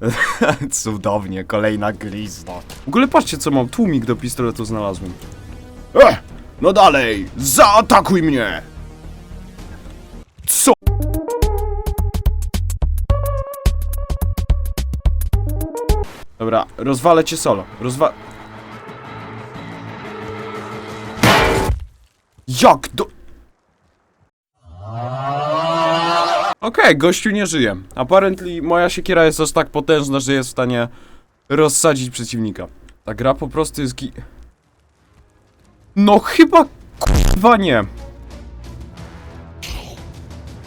Cudownie, kolejna glizda. W ogóle patrzcie co mam, tłumik do pistoletu znalazłem. Eh, no dalej, zaatakuj mnie! Co? Dobra, rozwalę cię solo. Rozwa... Jak do... Okej, gościu nie żyje. Apparently moja siekiera jest aż tak potężna, że jest w stanie rozsadzić przeciwnika. Ta gra po prostu jest gi... No chyba kurwa nie.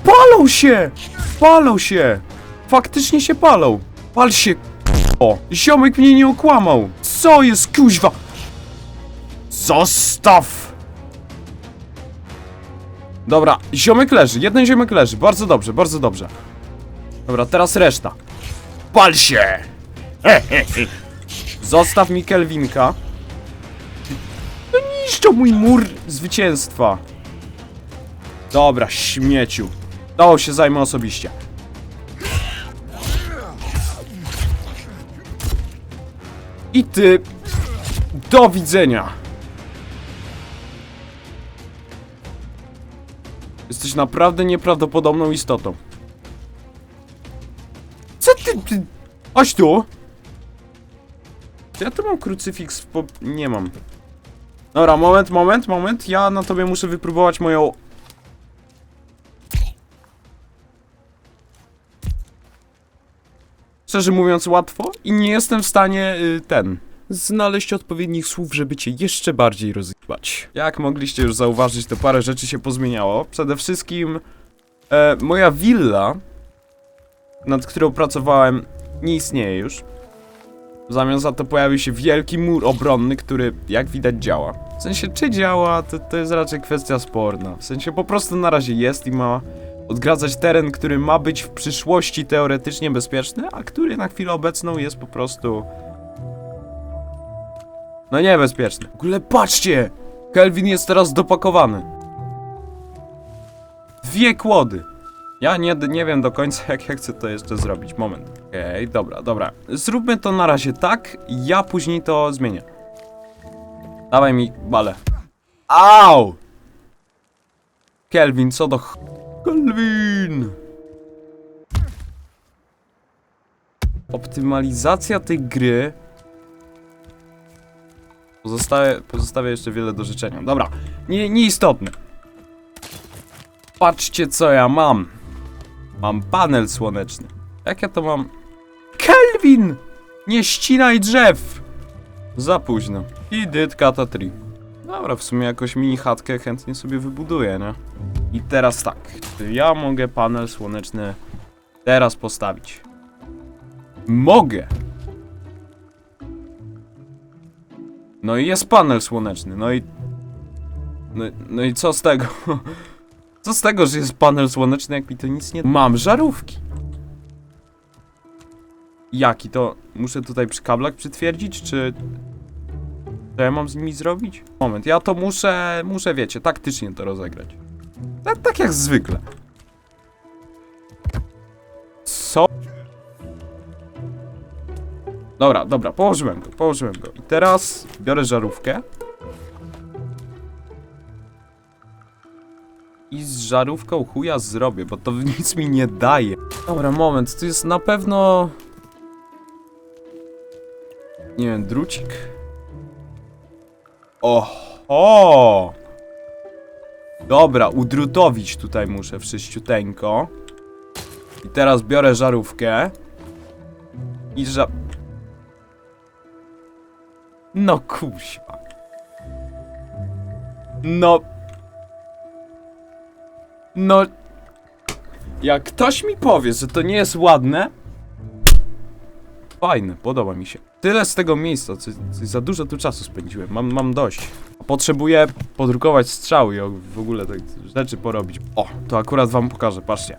Palą się! Palą się! Faktycznie się palą! Pal się, o! Ziomek mnie nie okłamał! Co jest, kuźwa? Zostaw! Dobra, ziomek leży, jeden ziomek leży, bardzo dobrze, bardzo dobrze. Dobra, teraz reszta. Pal się! Zostaw mi Kelvinka. No niszczą mój mur zwycięstwa. Dobra, śmieciu. To się zajmę osobiście. I ty... Do widzenia. Jesteś naprawdę nieprawdopodobną istotą. Co ty... ty... Chodź tu! Ja tu mam krucyfiks w po... Nie mam. Dobra, moment, moment, moment. Ja na tobie muszę wypróbować moją... Szczerze mówiąc łatwo i nie jestem w stanie y, ten... Znaleźć odpowiednich słów, żeby cię jeszcze bardziej rozjebać. Jak mogliście już zauważyć, to parę rzeczy się pozmieniało. Przede wszystkim... E, moja willa, nad którą pracowałem, nie istnieje już. W zamian za to pojawił się wielki mur obronny, który jak widać działa. W sensie czy działa, to, to jest raczej kwestia sporna. W sensie po prostu na razie jest i ma odgradzać teren, który ma być w przyszłości teoretycznie bezpieczny, a który na chwilę obecną jest po prostu... No niebezpieczny. W ogóle patrzcie! Kelvin jest teraz dopakowany. Dwie kłody. Ja nie, nie wiem do końca, jak ja chcę to jeszcze zrobić. Moment. Okej, dobra, dobra. Zróbmy to na razie tak, ja później to zmienię. Dawaj mi balę. Au! Kelvin, co do ch... Kelvin! Optymalizacja tej gry... Pozostawia, pozostawia jeszcze wiele do życzenia. Dobra, nie, nieistotne. Patrzcie co ja mam. Mam panel słoneczny. Jak ja to mam? Kelvin! Nie ścinaj drzew! Za późno. I did cut a tree. Dobra, w sumie jakoś mini chatkę chętnie sobie wybuduję, nie? I teraz tak. Czy ja mogę panel słoneczny teraz postawić? Mogę! No i jest panel słoneczny, no i... No, no i co z tego? Co z tego, że jest panel słoneczny, jak mi to nic nie... Mam żarówki! Jaki to? Muszę tutaj przy kablach przytwierdzić, czy... Co ja mam z nimi zrobić? Moment, ja to muszę, muszę, wiecie, taktycznie to rozegrać. Tak, tak jak zwykle. Dobra, dobra, położyłem go, położyłem go. I teraz biorę żarówkę. I z żarówką chuja zrobię, bo to nic mi nie daje. Dobra, moment, to jest na pewno... Nie wiem, drucik? Oho! Dobra, udrutowić tutaj muszę wszyściuteńko. I teraz biorę żarówkę. I ża... No kuźwa. No... No... Jak ktoś mi powie, że to nie jest ładne... Fajne, podoba mi się. Tyle z tego miejsca, co, co za dużo tu czasu spędziłem, mam, mam dość. Potrzebuję podrukować strzały i w ogóle tak rzeczy porobić. O, to akurat wam pokażę, patrzcie.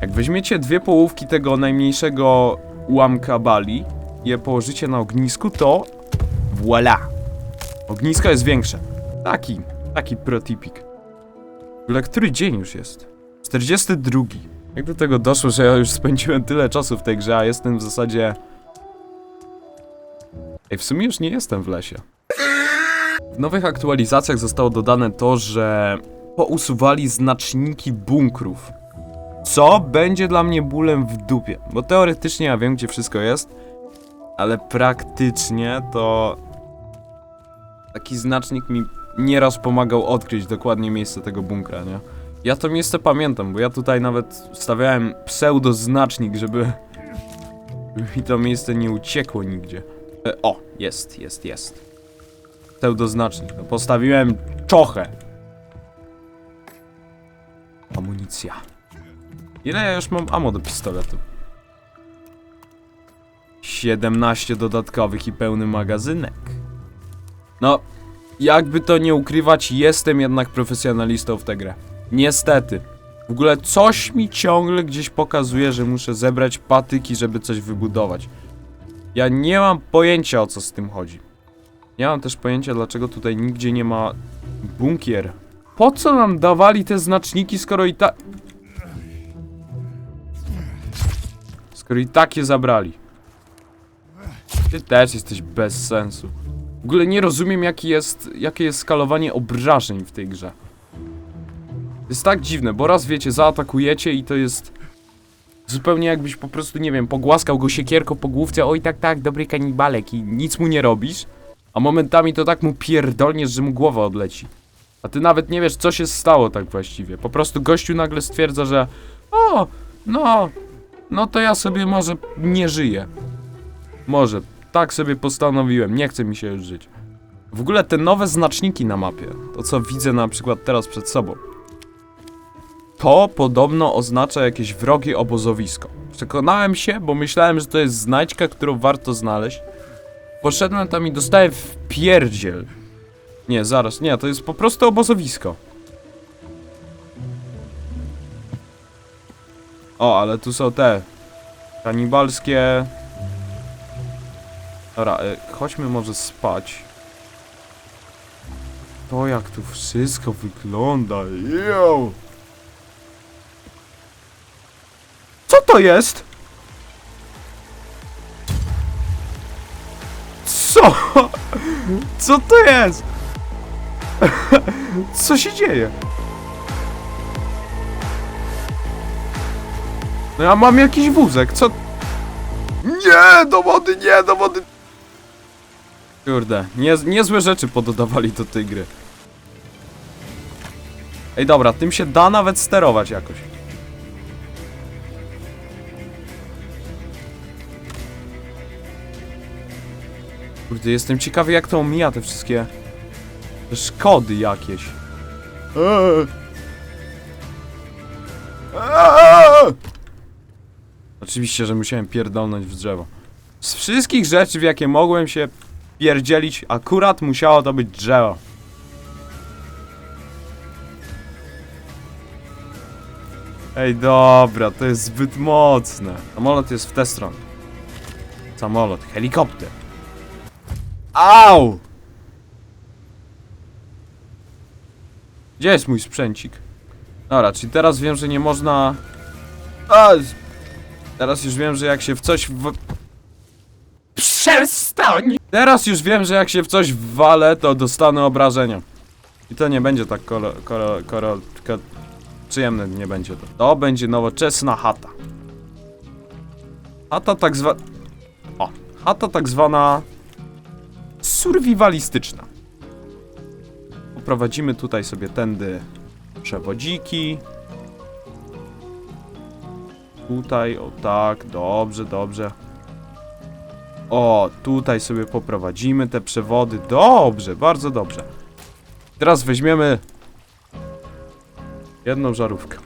Jak weźmiecie dwie połówki tego najmniejszego ułamka bali je położycie na ognisku, to voila! Ognisko jest większe. Taki, taki protipik. Ogóle który dzień już jest? 42. Jak do tego doszło, że ja już spędziłem tyle czasu w tej grze, a jestem w zasadzie... Ej, w sumie już nie jestem w lesie. W nowych aktualizacjach zostało dodane to, że pousuwali znaczniki bunkrów. Co będzie dla mnie bólem w dupie, bo teoretycznie ja wiem, gdzie wszystko jest, ale praktycznie to taki znacznik mi nieraz pomagał odkryć dokładnie miejsce tego bunkra, nie? Ja to miejsce pamiętam, bo ja tutaj nawet stawiałem pseudoznacznik, żeby, mi to miejsce nie uciekło nigdzie. E, o, jest, jest, jest. Pseudoznacznik. No, postawiłem czochę. Amunicja. Ile ja już mam ammo do pistoletu? 17 dodatkowych i pełny magazynek. No, jakby to nie ukrywać, jestem jednak profesjonalistą w tę grę. Niestety. W ogóle coś mi ciągle gdzieś pokazuje, że muszę zebrać patyki, żeby coś wybudować. Ja nie mam pojęcia o co z tym chodzi. Nie mam też pojęcia dlaczego tutaj nigdzie nie ma bunkier. Po co nam dawali te znaczniki, skoro i tak... Skoro i tak je zabrali. Ty też jesteś bez sensu. W ogóle nie rozumiem jaki jest, jakie jest skalowanie obrażeń w tej grze. Jest tak dziwne, bo raz wiecie, zaatakujecie i to jest zupełnie jakbyś po prostu, nie wiem, pogłaskał go siekierką po główce, oj tak, tak, dobry kanibalek i nic mu nie robisz, a momentami to tak mu pierdolniesz, że mu głowa odleci. A ty nawet nie wiesz, co się stało tak właściwie. Po prostu gościu nagle stwierdza, że o, no, no to ja sobie może nie żyję. Może, tak sobie postanowiłem, nie chce mi się już żyć. W ogóle te nowe znaczniki na mapie, to co widzę na przykład teraz przed sobą, to podobno oznacza jakieś wrogie obozowisko. Przekonałem się, bo myślałem, że to jest znajdźka, którą warto znaleźć. Poszedłem tam i dostałem w pierdziel. Nie, zaraz, nie, to jest po prostu obozowisko. O, ale tu są te kanibalskie... Dobra, y, chodźmy może spać. To jak tu wszystko wygląda, yo! Co to jest? Co? Co to jest? Co się dzieje? No ja mam jakiś wózek, co? Nie, do wody, nie, do wody. Kurde, nie, niezłe rzeczy pododawali do tej gry. Ej dobra, tym się da nawet sterować jakoś. Kurde, jestem ciekawy jak to omija te wszystkie szkody jakieś. Oczywiście, że musiałem pierdolnąć w drzewo. Z wszystkich rzeczy, w jakie mogłem się pierdzielić, akurat musiało to być drzewo. Ej, dobra, to jest zbyt mocne. Samolot jest w tę stronę. Samolot, helikopter. Au! Gdzie jest mój sprzęcik? Dobra, czyli teraz wiem, że nie można... A, Teraz już wiem, że jak się w coś w... Przestań! Teraz już wiem, że jak się w coś wwalę, to dostanę obrażenia. I to nie będzie tak kolo... kolo... kolo... ko- przyjemne nie będzie to. To będzie nowoczesna chata. Chata tak zwa... O, chata tak zwana... survivalistyczna. Poprowadzimy tutaj sobie tędy przewodziki. Tutaj, o tak, dobrze, dobrze. O, tutaj sobie poprowadzimy te przewody. Dobrze, bardzo dobrze. Teraz weźmiemy jedną żarówkę.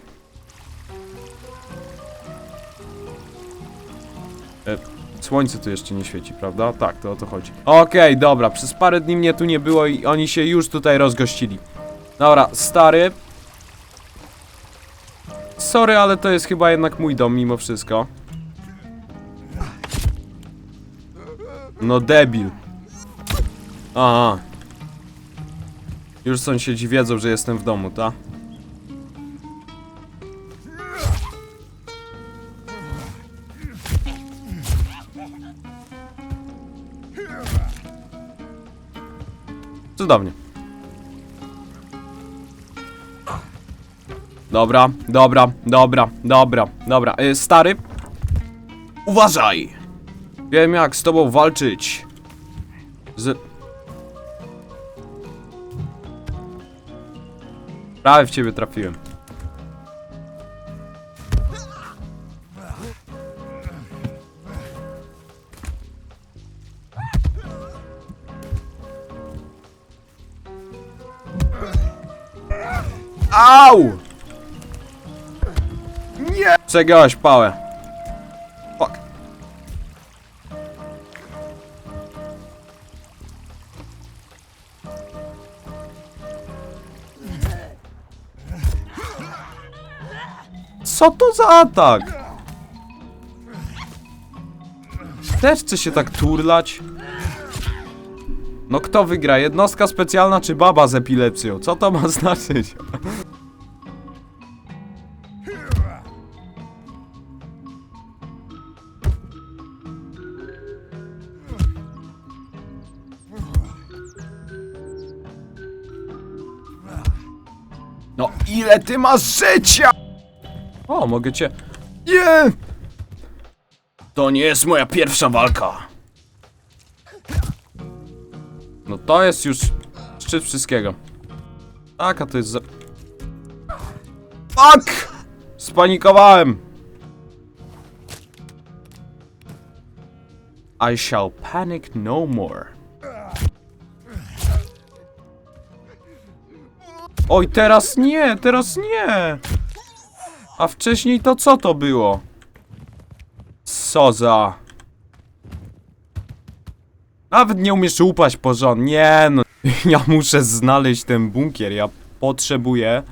E, słońce tu jeszcze nie świeci, prawda? Tak, to o to chodzi. Okej, dobra, przez parę dni mnie tu nie było i oni się już tutaj rozgościli. Dobra, stary. Sorry, ale to jest chyba jednak mój dom mimo wszystko. No debil. Aha. Już sąsiedzi wiedzą, że jestem w domu, ta? Cudownie. Dobra, dobra, dobra, dobra, dobra. Yy, stary, uważaj! Wiem jak z tobą walczyć. Z... Prawie w ciebie trafiłem. Au! Nie! Przegiąłeś pałę. Co to za atak? Też chce się tak turlać? No kto wygra? Jednostka specjalna czy baba z epilepsją? Co to ma znaczyć? No ile ty masz życia? O, mogę cię... Nie! To nie jest moja pierwsza walka. No to jest już szczyt wszystkiego. Tak, a to jest za... Fuck! Spanikowałem! I shall panic no more. Oj, teraz nie, teraz nie! A wcześniej to co to było? Co za... Nawet nie umiesz upaść porządnie. Nie no. Ja muszę znaleźć ten bunkier. Ja potrzebuję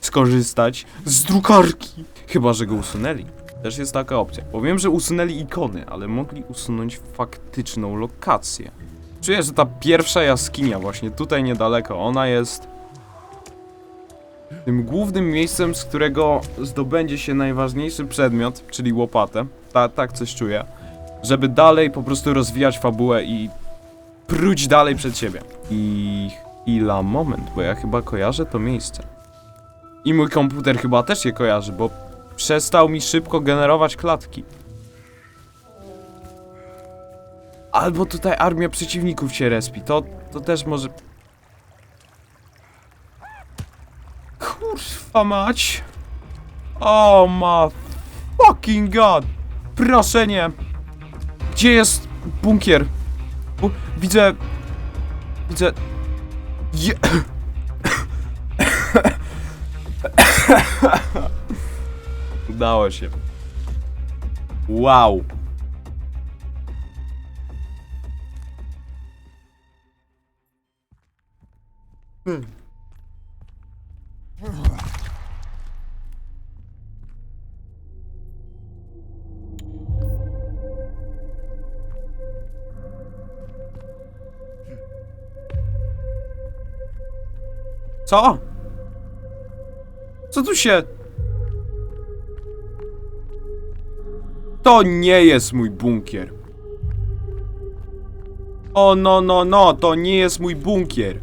skorzystać z drukarki. Chyba, że go usunęli. Też jest taka opcja. Bo wiem, że usunęli ikony, ale mogli usunąć faktyczną lokację. Czuję, że ta pierwsza jaskinia właśnie tutaj niedaleko, ona jest tym głównym miejscem, z którego zdobędzie się najważniejszy przedmiot, czyli łopatę. Ta, tak coś czuję. Żeby dalej po prostu rozwijać fabułę i pruć dalej przed siebie. I chwila, moment, bo ja chyba kojarzę to miejsce. I mój komputer chyba też je kojarzy, bo przestał mi szybko generować klatki. Albo tutaj armia przeciwników się respi, to, to też może... Kurwa mać! O ma fucking god! Proszę nie! Gdzie jest bunkier? Bu widzę... Widzę... Je Udało się. Wow. Co? Co tu się... To nie jest mój bunkier. O no, no, no, to nie jest mój bunkier.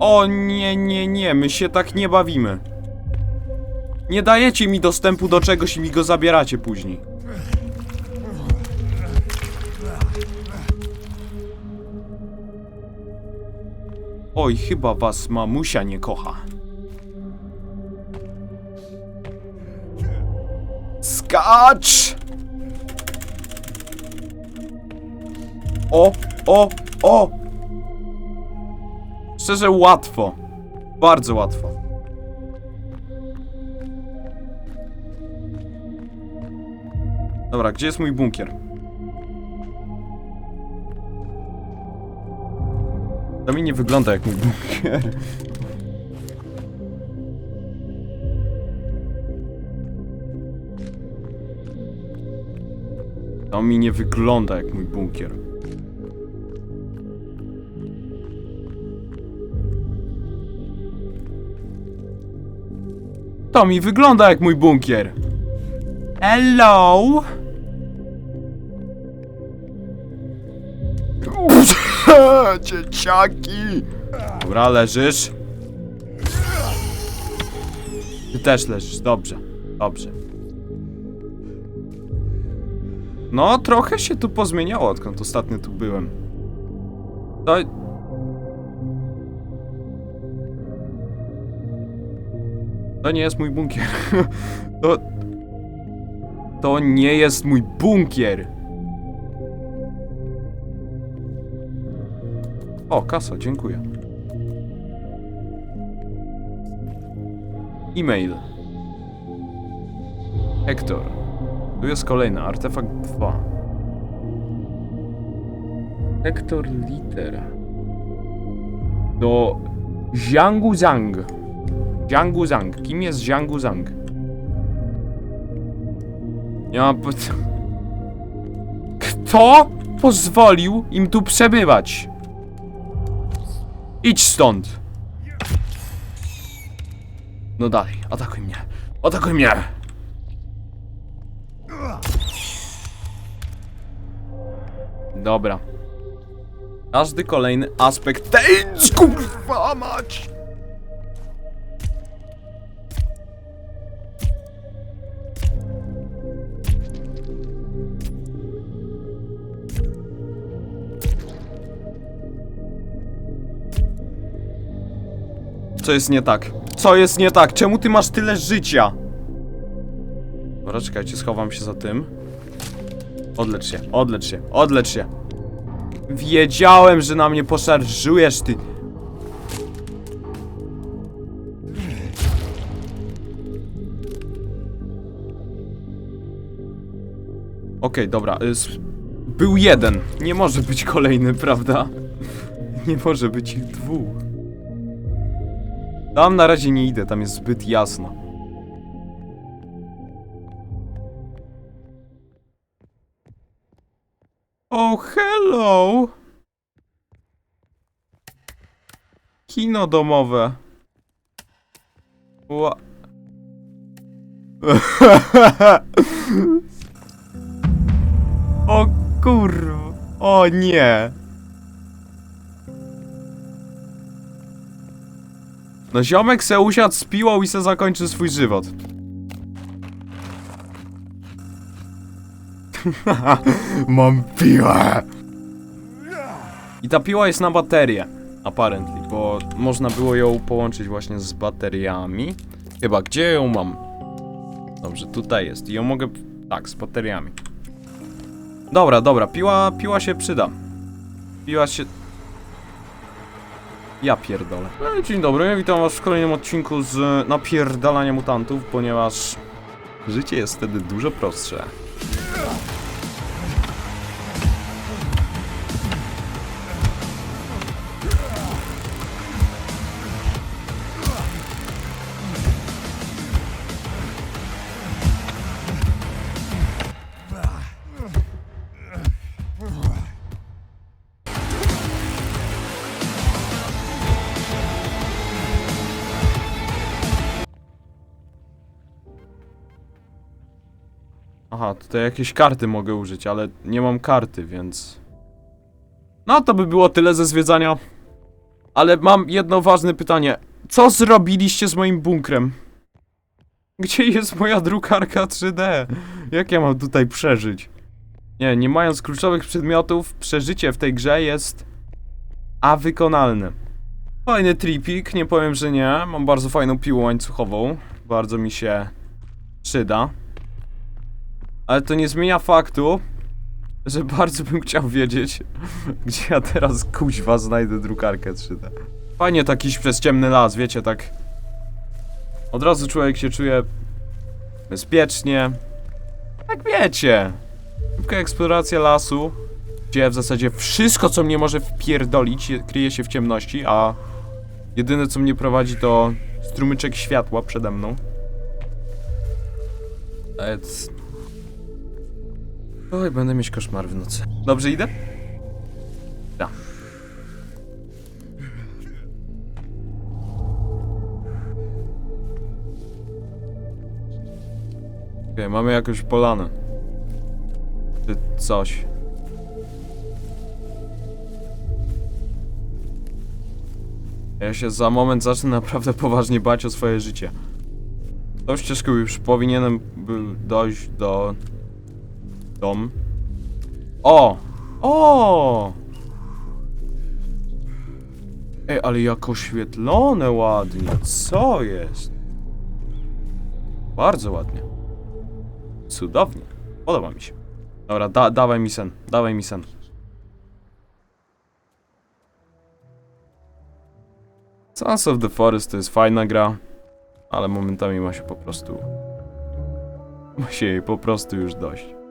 O nie, nie, nie, my się tak nie bawimy. Nie dajecie mi dostępu do czegoś i mi go zabieracie później. Oj, chyba was mamusia nie kocha. Skacz! O, o, o! Szczerze łatwo. Bardzo łatwo. Dobra, gdzie jest mój bunkier? To mi nie wygląda jak mój bunkier. To mi nie wygląda jak mój bunkier. To mi wygląda jak mój bunkier. Hello? Dzieciaki! Dobra, leżysz. Ty też leżysz, dobrze, dobrze. No, trochę się tu pozmieniało, odkąd ostatnio tu byłem. To... To nie jest mój bunkier. To... To nie jest mój bunkier. O, kasa, dziękuję. E-mail. Hector. Tu jest kolejny, artefakt 2. Hector Liter. Do Jiangu Zhang. Jiangu Zhang. Kim jest Jiangu Zhang? Po... Kto pozwolił im tu przebywać? Idź stąd! No dalej, atakuj mnie. Atakuj mnie! Dobra. Każdy kolejny aspekt tej... Kurwa mać! Co jest nie tak? Co jest nie tak? Czemu ty masz tyle życia? Dobra, czekajcie, schowam się za tym. Odlecz się, odlecz się, odlecz się. Wiedziałem, że na mnie poszarżujesz, ty. Okej, dobra. y, Był jeden. Nie może być kolejny, prawda? Nie może być ich dwóch. Tam na razie nie idę, tam jest zbyt jasno. Oh, hello! Kino domowe. Ła... o kurwa. O nie. No ziomek se usiadł z piłą i se zakończy swój żywot. Mam piłę! I ta piła jest na baterię. Apparently, bo można było ją połączyć właśnie z bateriami. Chyba, gdzie ją mam? Dobrze, tutaj jest. I ją mogę... Tak, z bateriami. Dobra, dobra, piła, piła się przyda. Piła się... Ja pierdolę. No, dzień dobry, witam was w kolejnym odcinku z napierdalania mutantów, ponieważ życie jest wtedy dużo prostsze. Aha, tutaj jakieś karty mogę użyć, ale nie mam karty, więc... No to by było tyle ze zwiedzania. Ale mam jedno ważne pytanie. Co zrobiliście z moim bunkrem? Gdzie jest moja drukarka 3D? Jak ja mam tutaj przeżyć? Nie, nie mając kluczowych przedmiotów, przeżycie w tej grze jest... A wykonalne. Fajny tripik, nie powiem, że nie. Mam bardzo fajną piłę łańcuchową. Bardzo mi się przyda. Ale to nie zmienia faktu, że bardzo bym chciał wiedzieć, gdzie ja teraz kuźwa znajdę drukarkę 3D. Fajnie tak iść przez ciemny las, wiecie, tak... Od razu człowiek się czuje bezpiecznie. Tak wiecie. Szybka eksploracja lasu, gdzie w zasadzie wszystko, co mnie może wpierdolić, je- kryje się w ciemności, a jedyne, co mnie prowadzi, to strumyczek światła przede mną. Więc Oj, będę mieć koszmar w nocy. Dobrze idę? Tak. Okej, mamy jakąś polanę. Czy coś. Ja się za moment zacznę naprawdę poważnie bać o swoje życie. Tą ścieżką już powinienem był dojść do... Dom. O! O! Ej, ale jak oświetlone ładnie. Co jest? Bardzo ładnie. Cudownie. Podoba mi się. Dobra, da, dawaj mi sen. Dawaj mi sen. Sons of the Forest to jest fajna gra, ale momentami ma się po prostu... Ma się jej po prostu już dość.